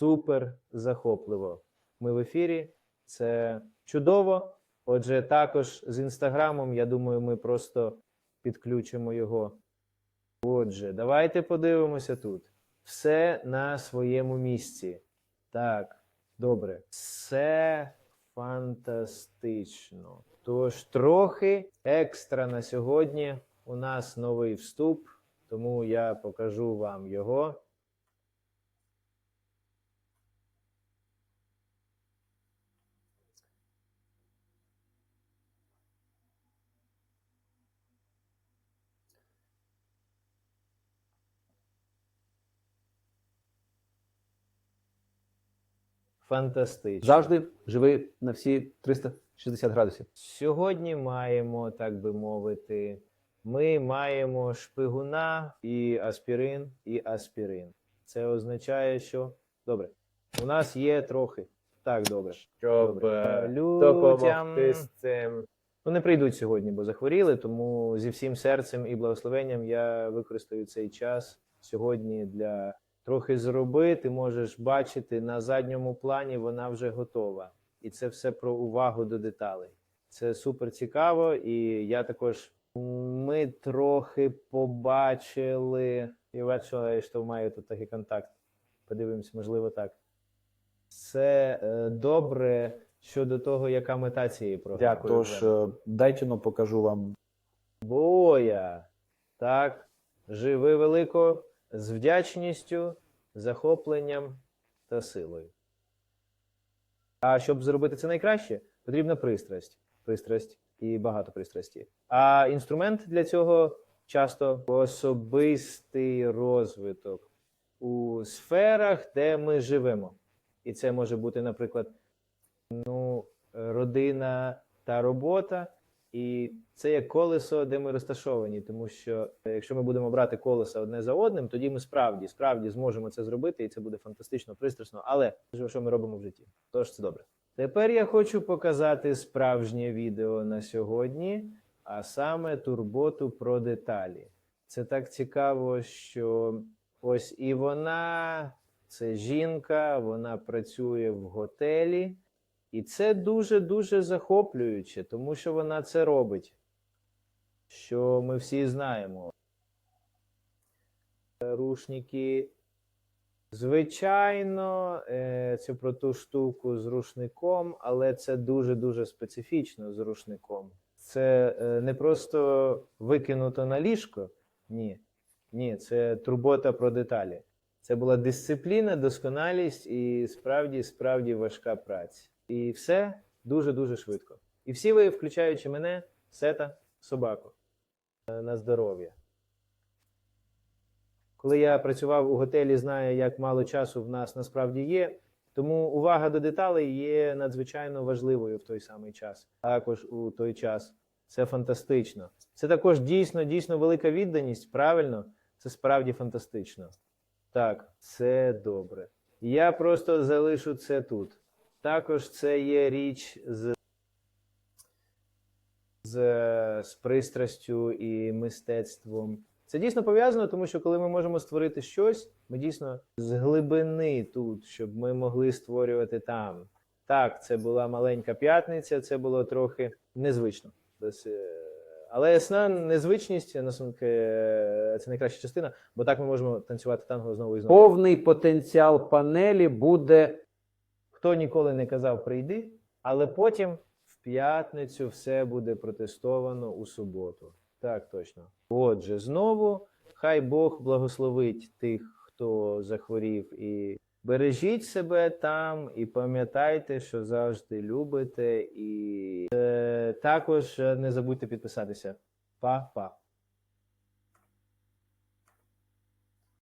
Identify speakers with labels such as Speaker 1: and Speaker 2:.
Speaker 1: супер захопливо. Ми в ефірі. Це чудово. Отже, також з інстаграмом, я думаю, ми просто підключимо його. Отже, давайте подивимося тут. Все на своєму місці. Так, добре. Все фантастично. Тож, трохи екстра на сьогодні. У нас новий вступ, тому я покажу вам його. Фантастично.
Speaker 2: Завжди живи на всі 360 градусів.
Speaker 1: Сьогодні маємо, так би мовити, ми маємо шпигуна і аспірин, і аспірин. Це означає, що добре. У нас є трохи. Так, добре.
Speaker 3: щоб
Speaker 1: Добре.
Speaker 3: е,
Speaker 1: Людям-
Speaker 3: допомогти з цим.
Speaker 1: Ну, не прийдуть сьогодні, бо захворіли, тому зі всім серцем і благословенням я використаю цей час сьогодні для трохи зробити. Можеш бачити на задньому плані, вона вже готова. І це все про увагу до деталей. Це супер цікаво, і я також ми трохи побачили. Я бачила, що маю тут такий контакт. Подивимось, можливо, так. Це е, добре щодо того, яка мета цієї програми.
Speaker 3: Дякую.
Speaker 2: Тож е, дайте но покажу вам.
Speaker 1: Боя. Так, живи велико з вдячністю, захопленням та силою. А щоб зробити це найкраще, потрібна пристрасть. Пристрасть і багато пристрасті. А інструмент для цього часто особистий розвиток у сферах, де ми живемо. І це може бути, наприклад, ну, родина та робота. І це як колесо, де ми розташовані, тому що е, якщо ми будемо брати колеса одне за одним, тоді ми справді справді зможемо це зробити, і це буде фантастично, пристрасно. Але що ми робимо в житті? Тож це добре. Тепер я хочу показати справжнє відео на сьогодні, а саме турботу про деталі. Це так цікаво, що ось і вона, це жінка, вона працює в готелі. І це дуже-дуже захоплююче, тому що вона це робить. Що ми всі знаємо. Рушники. Звичайно, е, це про ту штуку з рушником, але це дуже-дуже специфічно з рушником. Це е, не просто викинуто на ліжко. Ні. Ні, це турбота про деталі. Це була дисципліна, досконалість і справді, справді важка праця. І все дуже-дуже швидко. І всі ви, включаючи мене, сета, собаку е, на здоров'я. Коли я працював у готелі, знаю, як мало часу в нас насправді є. Тому увага до деталей є надзвичайно важливою в той самий час. Також у той час. Це фантастично. Це також дійсно, дійсно велика відданість. Правильно, це справді фантастично. Так, це добре. Я просто залишу це тут. Також це є річ з, з, з пристрастю і мистецтвом. Це дійсно пов'язано, тому що коли ми можемо створити щось, ми дійсно з глибини тут, щоб ми могли створювати там. Так, це була маленька п'ятниця, це було трохи незвично. Е, Але ясна незвичність насунки, е, це найкраща частина, бо так ми можемо танцювати танго знову і знову.
Speaker 2: Повний потенціал панелі буде
Speaker 1: Хто ніколи не казав прийди, але потім в п'ятницю все буде протестовано у суботу. Так точно. Отже, знову хай Бог благословить тих, хто захворів, і бережіть себе там, і пам'ятайте, що завжди любите, і е, також е, не забудьте підписатися. Па-па.